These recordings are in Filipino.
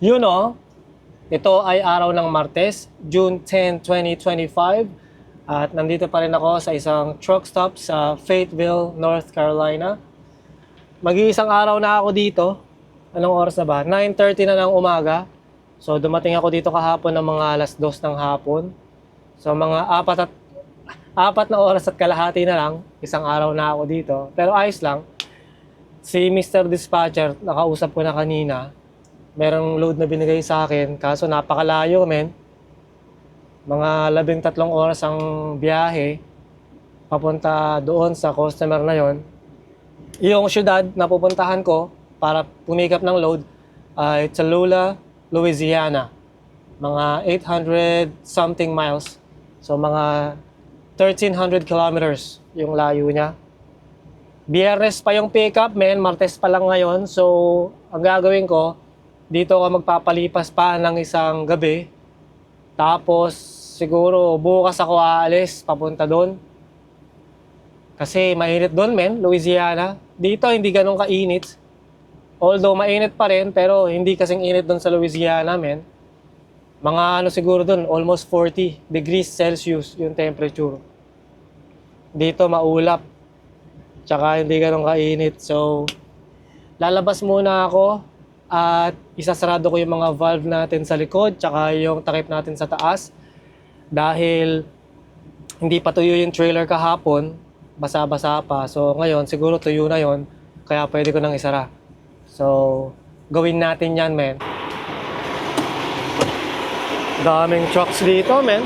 Yun o, ito ay araw ng Martes, June 10, 2025. At nandito pa rin ako sa isang truck stop sa Fayetteville, North Carolina. Mag-iisang araw na ako dito. Anong oras na ba? 9.30 na ng umaga. So dumating ako dito kahapon ng mga alas 2 ng hapon. So mga apat at apat na oras at kalahati na lang, isang araw na ako dito. Pero ayos lang. Si Mr. Dispatcher, nakausap ko na kanina, merong load na binigay sa akin, kaso napakalayo, men. Mga labing tatlong oras ang biyahe, papunta doon sa customer na yon. Yung syudad na pupuntahan ko para pumikap ng load ay Tallulah, Louisiana. Mga 800 something miles. So mga 1300 kilometers yung layo niya. Biyernes pa yung pickup, men. Martes pa lang ngayon. So, ang gagawin ko, dito ako magpapalipas pa ng isang gabi. Tapos, siguro bukas ako aalis papunta doon. Kasi mainit doon, men. Louisiana. Dito, hindi ganun kainit. Although mainit pa rin, pero hindi kasing init doon sa Louisiana, men. Mga ano siguro doon, almost 40 degrees Celsius yung temperature. Dito maulap. Tsaka hindi ganun kainit. So, lalabas muna ako at isasarado ko yung mga valve natin sa likod tsaka yung takip natin sa taas. Dahil hindi pa tuyo yung trailer kahapon, basa-basa pa. So, ngayon siguro tuyo na yon kaya pwede ko nang isara. So, gawin natin yan, men. Daming trucks dito, men.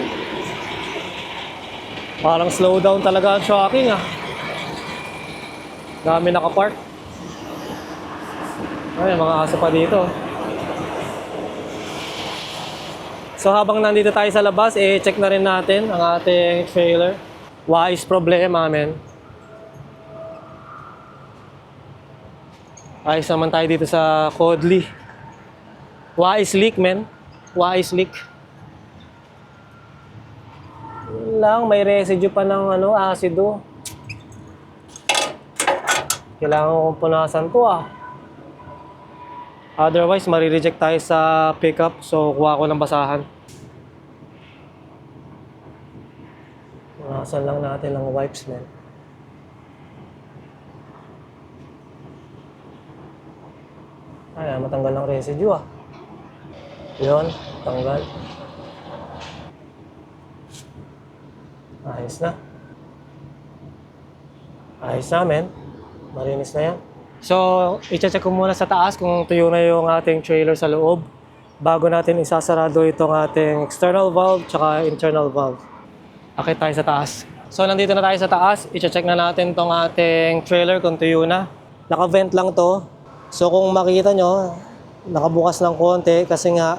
Parang slow down talaga ang shocking, ah. Dami nakapark. Ay, mga aso pa dito. So habang nandito tayo sa labas, eh check na rin natin ang ating trailer. Wise problema, men. Ayos naman tayo dito sa Codley. Wise leak, men. Wise leak. Lang, may residue pa ng ano, asido. Kailangan kong punasan to ah. Otherwise, marireject tayo sa pickup. So, kuha ko ng basahan. Punasan lang natin ng wipes men. Ay, matanggal ng residue ah. Yun, tanggal. Ayos na. Ayos na, men. Marinis na yan. So, i-check ko muna sa taas kung tuyo na yung ating trailer sa loob bago natin isasarado itong ating external valve tsaka internal valve. Akit tayo sa taas. So, nandito na tayo sa taas. I-check na natin tong ating trailer kung tuyo na. Naka-vent lang to. So, kung makita nyo, nakabukas ng konti kasi nga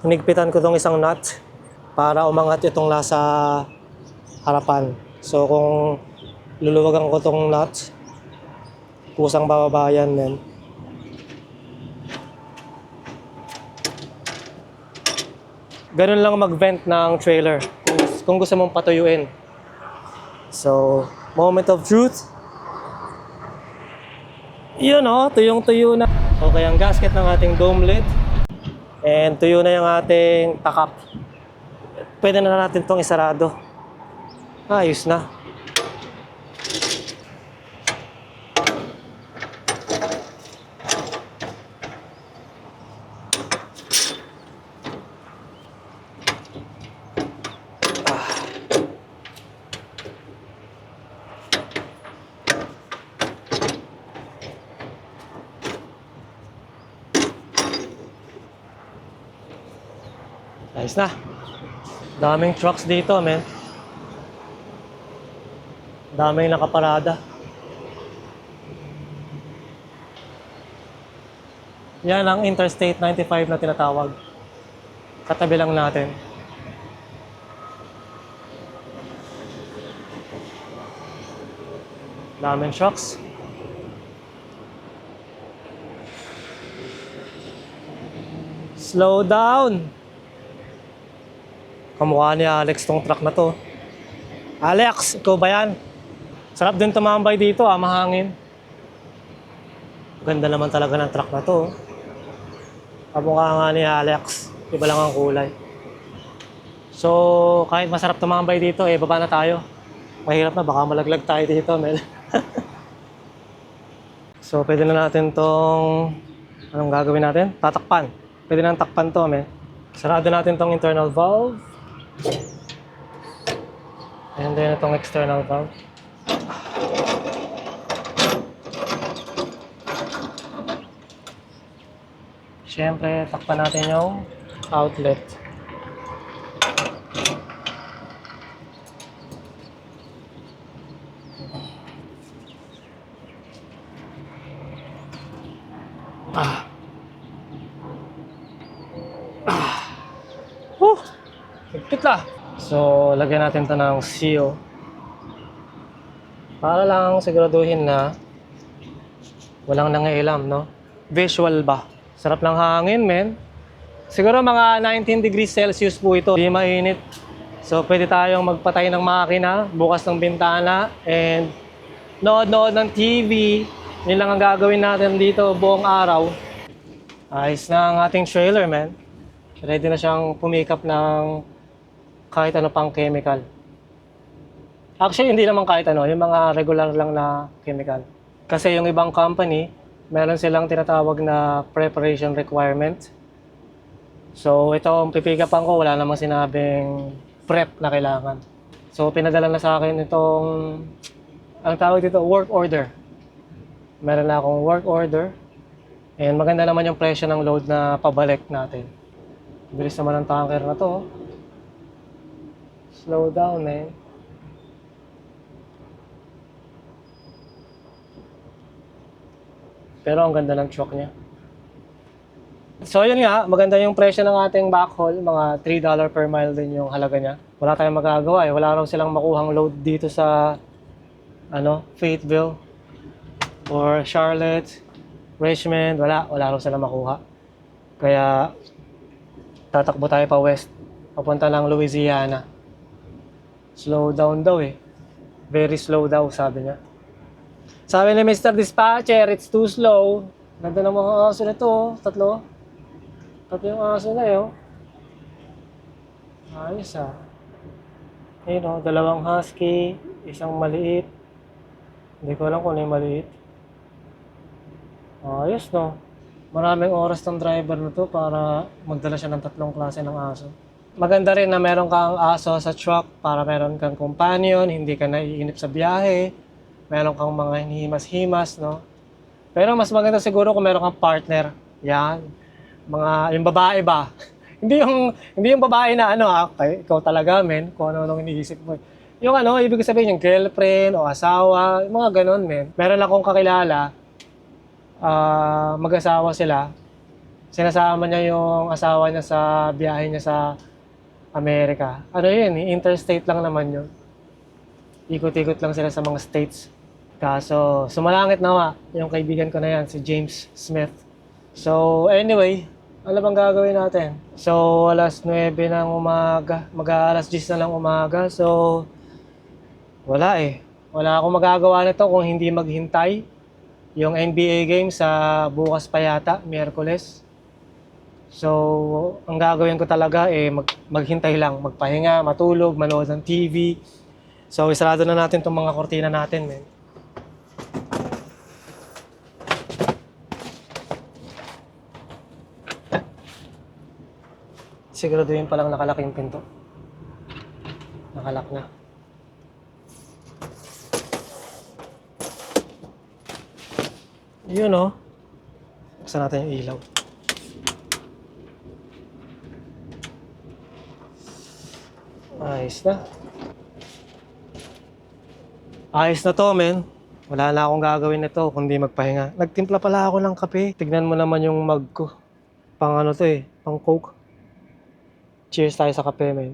hinigpitan ko tong isang nut para umangat itong nasa harapan. So, kung luluwagan ko tong nut, kusang bababa yan, men. Ganun lang mag-vent ng trailer kung, kung gusto mong patuyuin. So, moment of truth. Yun o, tuyong-tuyo na. Okay, ang gasket ng ating dome lid. And tuyo na yung ating takap. Pwede na natin tong isarado. Ayos na. Ayos na. Daming trucks dito, men. Daming nakaparada. Yan ang Interstate 95 na tinatawag. Katabi lang natin. Daming trucks. Slow down! Kamukha ni Alex tong truck na to. Alex, ikaw ba yan? Sarap din tumambay dito ah, mahangin. Ganda naman talaga ng truck na to. Kamukha nga ni Alex. Iba lang ang kulay. So, kahit masarap tumambay dito, eh, baba na tayo. Mahirap na, baka malaglag tayo dito, Mel. so, pwede na natin tong... Anong gagawin natin? Tatakpan. Pwede nang takpan to, Mel. Sarado natin tong internal valve. And then itong external valve. Siyempre, takpan natin yung outlet. Ah. Ah. Whew! Higpit lah. So, lagyan natin to ng seal. Para lang siguraduhin na walang nangailam, no? Visual ba? Sarap ng hangin, men. Siguro mga 19 degrees Celsius po ito. Di mainit. So, pwede tayong magpatay ng makina, bukas ng bintana, and nood-nood ng TV. Yun lang ang gagawin natin dito buong araw. Ayos na ang ating trailer, man. Ready na siyang pumikap ng kahit ano pang chemical. Actually, hindi naman kahit ano, yung mga regular lang na chemical. Kasi yung ibang company, meron silang tinatawag na preparation requirement. So, ito ang pipikapan ko, wala namang sinabing prep na kailangan. So, pinadala na sa akin itong, ang tawag dito, work order. Meron na akong work order. And maganda naman yung presyo ng load na pabalik natin. Bilis naman ng tanker na to. Slow down, man. Pero ang ganda ng truck niya. So yun nga, maganda yung presyo ng ating backhaul, mga $3 per mile din yung halaga niya. Wala tayong magagawa eh, wala raw silang makuhang load dito sa ano, Fayetteville or Charlotte, Richmond, wala, wala raw silang makuha. Kaya tatakbo tayo pa west, papunta ng Louisiana. Slow down daw eh. Very slow daw, sabi niya. Sabi ni Mr. Dispatcher, it's too slow. Ganda ng mga aso na to, oh. tatlo. Tatlo yung aso na yun. Ayos ah. Ayun oh, dalawang husky, isang maliit. Hindi ko alam kung ano yung maliit. Ayos no. Maraming oras ng driver na to para magdala siya ng tatlong klase ng aso. Maganda rin na meron kang aso sa truck para meron kang companion, hindi ka naiinip sa biyahe, meron kang mga himas-himas, no? Pero mas maganda siguro kung meron kang partner. Yan. Mga, yung babae ba? hindi yung, hindi yung babae na ano ha, kay, ikaw talaga men, kung ano nung iniisip mo. Yung ano, ibig sabihin yung girlfriend o asawa, yung mga ganun men. Meron akong kakilala, ah, mag-asawa sila, sinasama niya yung asawa niya sa biyahe niya sa Amerika. Ano yun, eh, interstate lang naman yun. Ikot-ikot lang sila sa mga states. Kaso, sumalangit nawa yung kaibigan ko na yan, si James Smith. So, anyway, ano bang gagawin natin? So, alas 9 ng umaga, mag-alas 10 na lang umaga. So, wala eh. Wala akong magagawa nito kung hindi maghintay yung NBA game sa bukas pa yata, Miyerkules. So, ang gagawin ko talaga eh mag, maghintay lang, magpahinga, matulog, manood ng TV. So, isarado na natin itong mga kortina natin, men. Siguraduhin palang nakalak yung pinto. Nakalak na. Yun oh. Buksan natin yung ilaw. Ayos na. Ayos na to, men. Wala na akong gagawin nito kundi magpahinga. Nagtimpla pala ako ng kape. Tignan mo naman yung mug ko. Pang ano to eh, pang coke. Cheers tayo sa kape, men.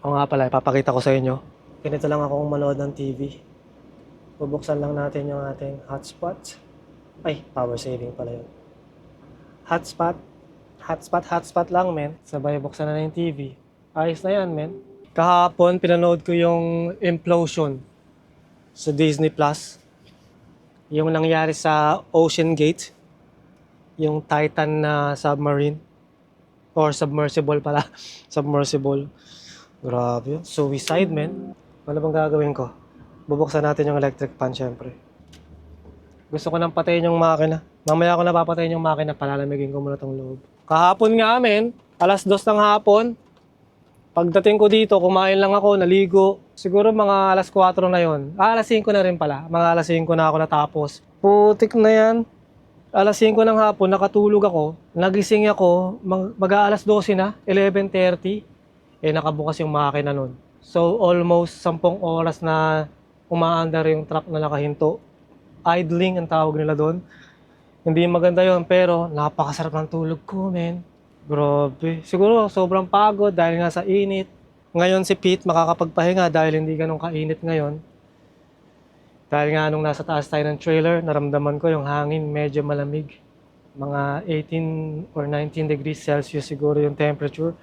Oo nga pala, ipapakita ko sa inyo. Ganito lang akong manood ng TV. Bubuksan lang natin yung ating hotspot. Ay, power saving pala yun. Hotspot. Hotspot, hotspot lang, men. Sabay buksan na yung TV. Ayos na yan, men. Kahapon, pinanood ko yung Implosion sa Disney Plus. Yung nangyari sa Ocean Gate, yung Titan na submarine, or submersible pala, submersible. Grabe yun. Suicide, man. Ano bang gagawin ko? Bubuksan natin yung electric fan, syempre. Gusto ko nang patayin yung makina. Mamaya ko na papatayin yung makina, palalamigin ko muna tong loob. Kahapon nga, men, alas dos ng hapon, pagdating ko dito, kumain lang ako, naligo. Siguro mga alas 4 na yon. Ah, alas 5 na rin pala. Mga alas 5 na ako natapos. Putik na yan. Alas 5 ng hapon, nakatulog ako. Nagising ako, mag, mag-aalas 12 na, 11.30. Eh, nakabukas yung makina nun. So, almost 10 oras na umaandar yung truck na nakahinto. Idling ang tawag nila doon. Hindi maganda yon pero napakasarap ng tulog ko, men. Grabe. Siguro sobrang pagod dahil nga sa init. Ngayon si Pete makakapagpahinga dahil hindi ganun kainit ngayon. Dahil nga nung nasa taas tayo ng trailer, naramdaman ko yung hangin medyo malamig. Mga 18 or 19 degrees Celsius siguro yung temperature.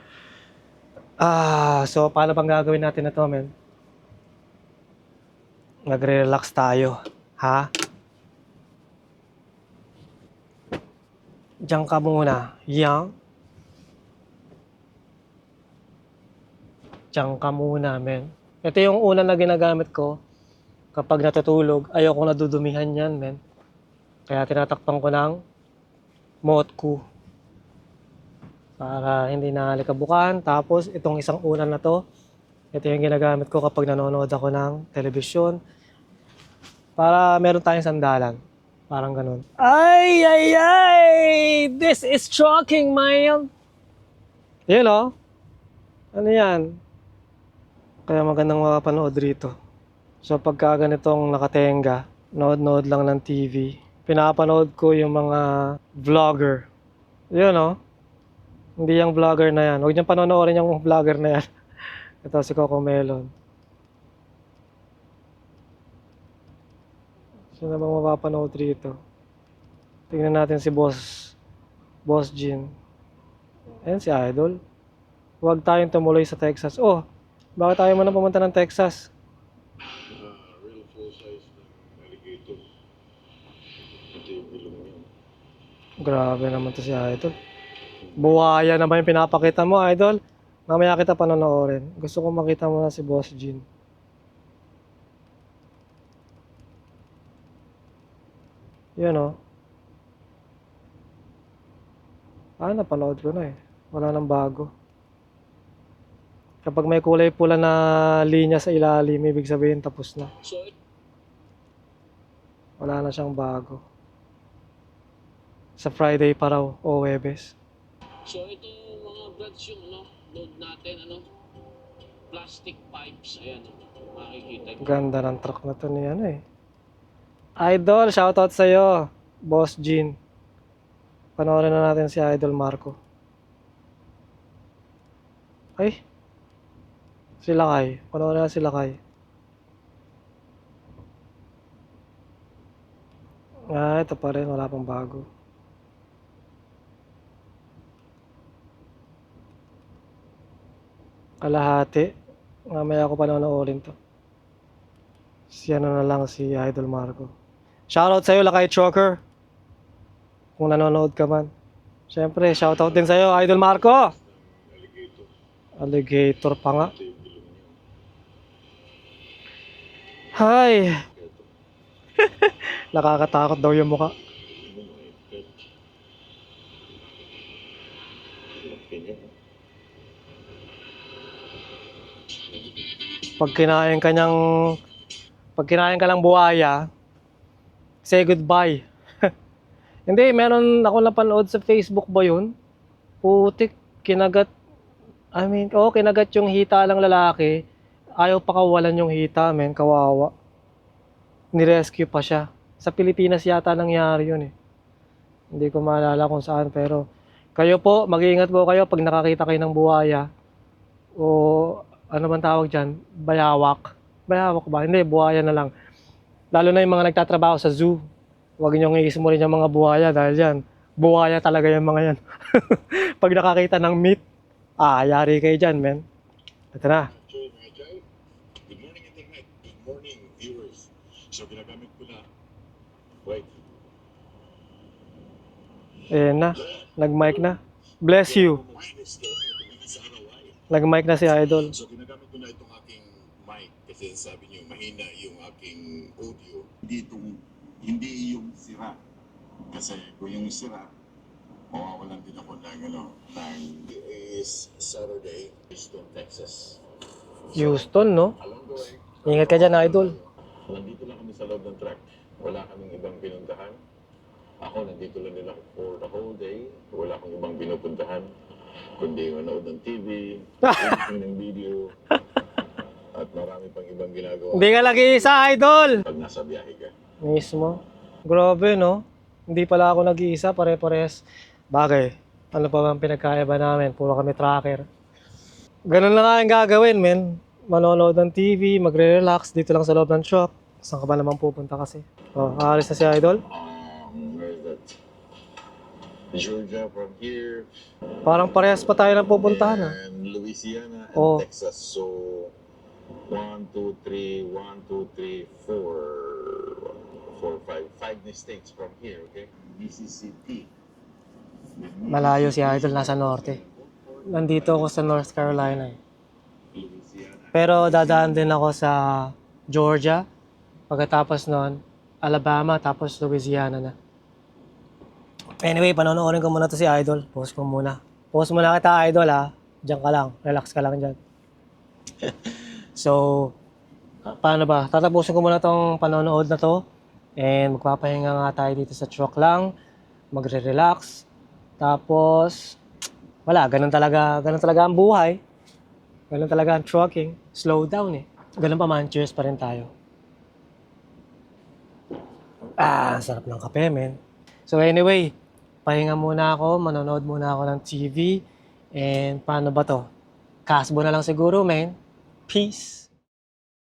Ah, so paano bang gagawin natin na to, men? Magre-relax tayo. Ha? Diyan ka muna. Yang. Diyan ka muna, men. Ito yung una na ginagamit ko kapag natutulog. Ayoko nadudumihan yan, men. Kaya tinatakpan ko ng Motku. Para hindi na likabukan. Tapos, itong isang unan na to, ito yung ginagamit ko kapag nanonood ako ng telebisyon. Para meron tayong sandalan. Parang ganun. Ay, ay, ay! This is shocking, man! Yun, oh. Ano yan? Kaya magandang mapapanood rito. So, pagka ganitong nakatenga, nood-nood lang ng TV, pinapanood ko yung mga vlogger. Yun, oh. Hindi yung vlogger na yan. Huwag niyong panonoorin yung vlogger na yan. Ito si Coco Melon. Sino bang mapapanood rito? Tingnan natin si Boss Boss Jin. Ayan si Idol. Huwag tayong tumuloy sa Texas. Oh, bakit tayo muna pumunta ng Texas? Grabe naman to si Idol. Buhaya na ba yung pinapakita mo, Idol? Mamaya kita panonoorin. Gusto ko makita mo na si Boss Jin. Yan oh. Ah, napanood ko na eh. Wala nang bago. Kapag may kulay pula na linya sa ilalim, ibig sabihin tapos na. Wala na siyang bago. Sa Friday pa raw o Webes. So ito mga brads yung ano, load natin ano, plastic pipes, ayan oh, makikita. Ganda ng truck na to ni ano eh. Idol, shoutout sa'yo. Boss Jean. Panoorin na natin si Idol Marco. Ay. Si Lakay. Panoorin na si Lakay. Ah, ito pa rin. Wala pang bago. Kalahati. Mamaya ako panonoorin to. Si ano na lang, si Idol Marco. Shoutout sa'yo, Lakay Choker. Kung nanonood ka man. Siyempre, shoutout din sa'yo, Idol Marco. alligator. Pa nga. Hi! Nakakatakot daw yung niya. Pag kinain ka niyang... Pag kinain ka lang buhaya, say goodbye. Hindi, meron ako napanood sa Facebook ba yun? Putik, kinagat... I mean, oh, kinagat yung hita lang lalaki. Ayaw pa kawalan yung hita, men. Kawawa. Nirescue pa siya. Sa Pilipinas yata nangyari yun eh. Hindi ko maalala kung saan, pero... Kayo po, mag-iingat po kayo pag nakakita kayo ng buhaya. O ano bang tawag dyan? Bayawak. Bayawak ba? Hindi, buhaya na lang. Lalo na yung mga nagtatrabaho sa zoo. Huwag niyong iismo rin yung mga buhaya dahil yan. Buhaya talaga yung mga yan. Pag nakakita ng meat, ah, yari kayo dyan, men. Ito na. Good morning, internet. Good morning, viewers. So, ginagamit ko na. Wait. Ayan na. Nag-mic na. Bless you. Nag-mic na si Idol. So, ginagamit ko na itong kasi sabi niyo mahina yung aking audio. Hindi itong, hindi yung sira. Kasi kung yung sira, mawawalan din ako ng ano, ng it is Saturday, Houston, Texas. Houston, no? Way, Ingat ka dyan, Idol. nandito lang kami sa loob ng truck. Wala kaming ibang pinuntahan. Ako, nandito lang din ako for the whole day. Wala akong ibang pinupuntahan. Kundi manood ng TV, editing ng video, at marami pang ibang ginagawa Hindi ka lagi isa, Idol! pag nasa biyahe ka. Mismo. Grabe, no? Hindi pala ako nag-iisa, pare-pares. Bagay, ano pa bang pinagkaiba namin? Puro kami tracker. Ganun lang nga yung gagawin, men. Manonood ng TV, magre-relax dito lang sa loob ng truck. Saan ka ba naman pupunta kasi? Oh, aalis na si Idol. Um, where is that? Georgia from here, Parang parehas pa tayo ng pupuntahan, ah. and Louisiana, and Oh. Texas. So, one, two, three, one, two, three, four, four, five, five states from here, okay? Mississippi. Malayo si Idol, nasa norte. Nandito ako sa North Carolina, eh. Pero dadaan din ako sa Georgia. Pagkatapos nun, Alabama, tapos Louisiana na. Anyway, panonoorin ko muna to si Idol. Post ko muna. Post muna kita, Idol, ha. Diyan ka lang. Relax ka lang dyan. so, paano ba? Tatapusin ko muna tong panonood na to. And magpapahinga nga tayo dito sa truck lang. Magre-relax. Tapos, wala, ganun talaga, ganun talaga ang buhay. Ganun talaga ang trucking. Slow down eh. Ganun pa man, cheers pa rin tayo. Ah, sarap ng kape, men. So anyway, pahinga muna ako, manonood muna ako ng TV. And paano ba to? Kasbo na lang siguro, men. Peace!